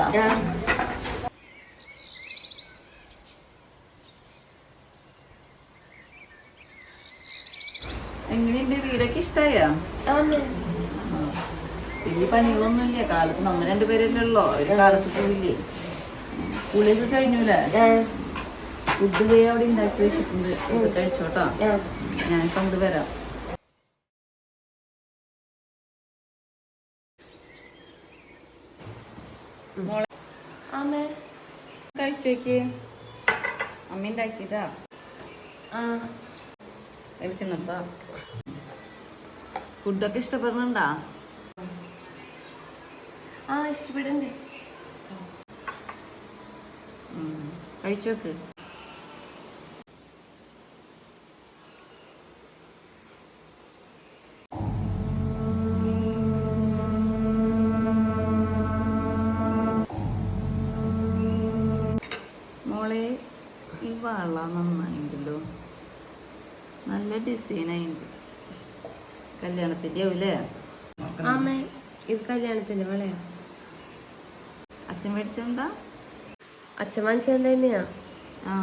ആ എങ്ങനെയുണ്ട്? വീടൊക്കെ ഇഷ്ടായോ? വലിയ പണികളൊന്നുമില്ല. കാലത്ത് നമ്മൾ രണ്ടുപേരല്ലേ ഉള്ളോ? ഒരു കാലത്ത് പോയില്ലേ? കുളിയൊക്കെ കഴിഞ്ഞൂലേ ഫുഡ് പോയി അവിടെ ഉണ്ടാക്കി വെച്ചിട്ടുണ്ട്. ഇത് കഴിച്ചോട്ടാ. ഞാൻ ഞാൻ കൊണ്ടുവരാം മോളെ. അമ്മേ കഴിച്ചോക്ക് അമ്മ ഉണ്ടാക്കിയതാ ആ. ഫുഡൊക്കെ ഇഷ്ടപ്പെടുന്നുണ്ടാ ആ ഇഷ്ടപ്പെടണ്ടേ. കഴിച്ചോക്ക്. വള നന്നായിണ്ടല്ലോ നല്ല ഡിസൈൻ ആയിട്ടുണ്ട് കല്യാണത്തിന്റെ ആവൂലേ? അമ്മേ ഇത് കല്യാണത്തിന്റെ വളയാ അച്ഛൻ മേടിച്ചെന്താ അച്ഛൻ വാങ്ങിച്ചത് തന്നെയാ. ആ.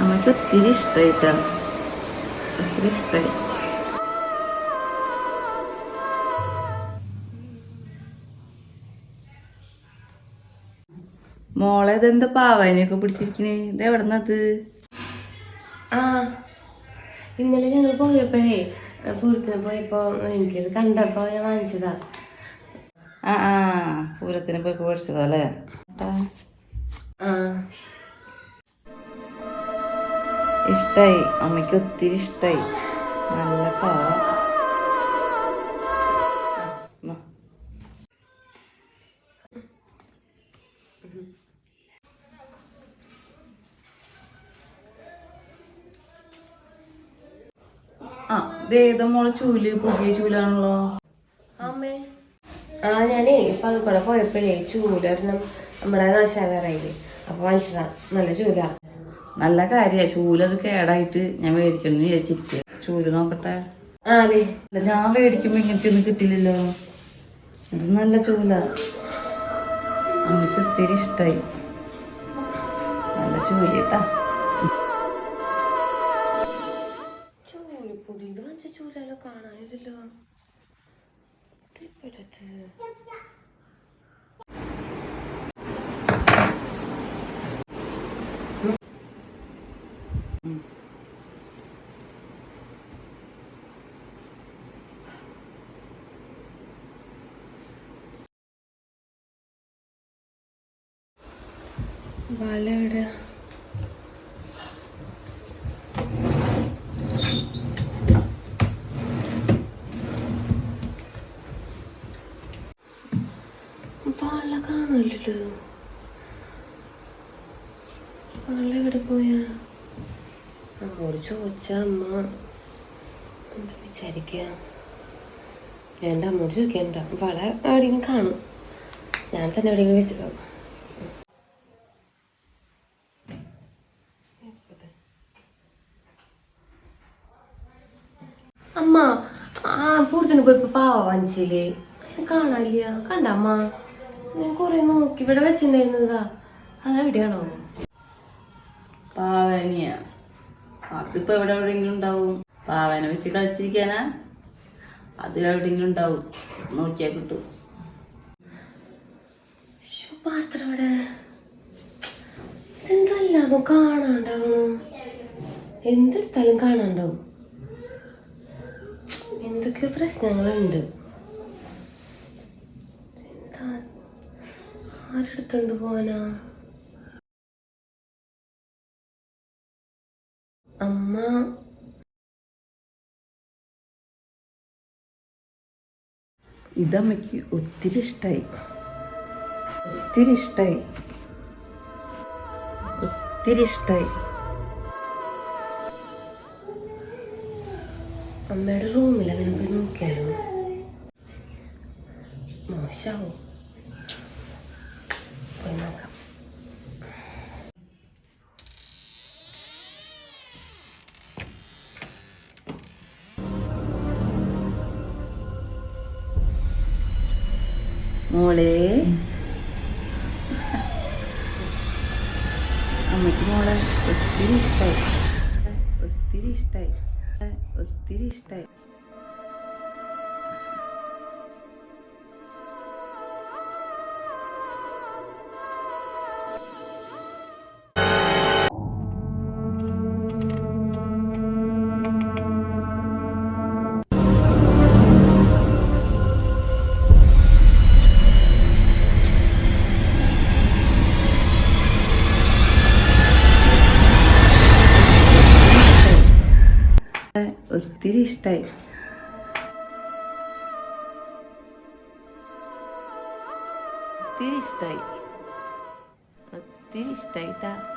നമുക്ക് ഒത്തിരി ഇഷ്ടായിട്ടാ. ഒത്തിരി ഇഷ്ടായി. മോളെ ഇതെന്താ പാവാനൊക്കെ പിടിച്ചിരിക്കണേ? ഇത് എവിടെന്നത് ആ ഇന്നലെ ഞങ്ങൾ പോയപ്പോഴേ പൂരത്തിന് പോയപ്പോ എനിക്കത് കണ്ടപ്പോ ഞാൻ വാങ്ങിച്ചതാ. ആ ആ പൂരത്തിന് പോയി മേടിച്ചതല്ലേ ആ. ഇഷ്ടായി. അമ്മയ്ക്ക് ഒത്തിരി ഇഷ്ടായി. നല്ല പാവ. ആ ഇതേതാ മോളെ ചൂൽ പുതിയ ചൂലാണല്ലോ. അമ്മേ. ആ ഞാനേ ഇപ്പൊ അത് കൂടെ പോയപ്പോഴേ ചൂലൊരെണ്ണം നമ്മുടെ നാശാവേറായില്ലേ? അപ്പൊ വാങ്ങിച്ചതാ. നല്ല ചൂല. നല്ല കാര്യാ ചൂലത് കേടായിട്ട് ഞാൻ മേടിക്കണം എന്ന് വിചാരിച്ചിരിക്കുക ചൂൽ നോക്കട്ടെ. ആ അതെ. ഞാൻ മേടിക്കുമ്പോ ഇങ്ങനത്തെ ഒന്നും കിട്ടില്ലല്ലോ. ഇത് നല്ല ചൂല. അമ്മയ്ക്ക് ഒത്തിരി ഇഷ്ടമായി നല്ല ചൂലിട്ടാ. ചൂലി പുതിയത് വെച്ച ചൂലല്ലോ കാണാനില്ലല്ലോ. വള വള കാണുമല്ലോ വള എവിടെ പോയാ. അമ്മോട് ചോദിച്ച അമ്മ. എന്താ വിചാരിക്ക? വേണ്ട അമ്മോട് ചോദിക്കണ്ട വള എവിടെയെങ്കിലും കാണും. ഞാൻ തന്നെ എവിടെയെങ്കിലും വെച്ചതാവും അമ്മ ആ പൂരത്തിന് പോയപ്പോ പാവ വാങ്ങിച്ചില്ലേ? കാണാനില്ല. കണ്ട അമ്മ? ഞാൻ കൊറേ നോക്കി. ഇവിടെ വെച്ചിട്ടുണ്ടായിരുന്നതാ അതെവിടെയാണോ പാവനിയ. അതിപ്പോ എവിടെ എവിടെയെങ്കിലും ഉണ്ടാവും. പാവന വെച്ച് കളിച്ചിരിക്കാനാ? അത് എവിടെയെങ്കിലും ഉണ്ടാവും. നോക്കിയാ കിട്ടും. പാത്രം ഇവിടെ ഇതെന്തല്ലാതും കാണാണ്ടാവണു? എന്തെടുത്താലും കാണാണ്ടാവും. എന്തൊക്കെയോ പ്രശ്നങ്ങളുണ്ട്. എന്താ? ആരെടുത്തോണ്ട് പോവാനാ? അമ്മ. ഇതമ്മയ്ക്ക് ഒത്തിരി ഇഷ്ടായി. ഒത്തിരി ഇഷ്ടായി. ഒത്തിരി ഇഷ്ടായി. അമ്മയുടെ റൂമിൽ അങ്ങനെ പോയി നോക്കിയാലോ? മോശാവോ? പോയി നോക്കാം. മോളെ. അമ്മയ്ക്ക് മോളെ ഒത്തിരി ഇഷ്ടായി. ഒത്തിരി ഇഷ്ടായി. ഒത്തിരി ってりしたいってりしたいだってりしたいだ